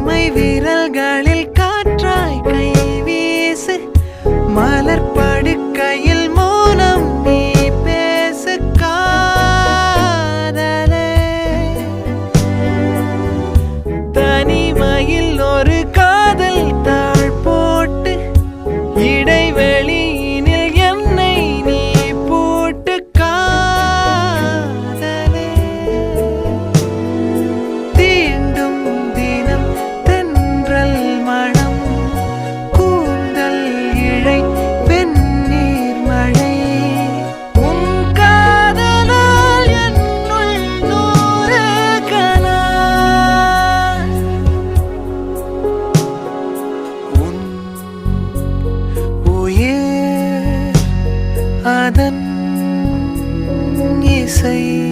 தனிமை விரல்களில் காற்றாய் கை வீசு. மலர் படுக்கையில் மௌனம் நீ பேசு காதலே. தனிமையில் ஒரு அதன் இசை.